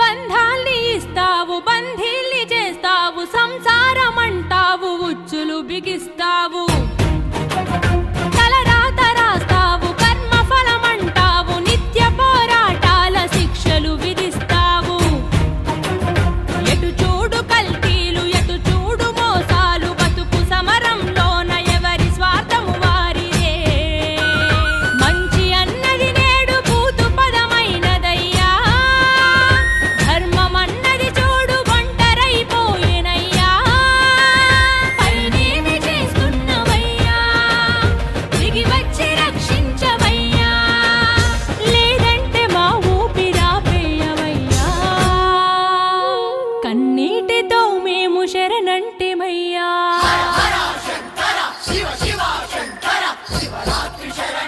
బంధాల్ని ఇస్తావు బంధీల్ని చేస్తావు సంసారం అంటావు ఉచ్చులు బిగిస్తావు. లేదంటే మా ఊపిరాపేయవయ్యా కన్నీటితో మేము శరణంటిమయ్యా. శివ శివ శంకర శివరాత్రి శరణ.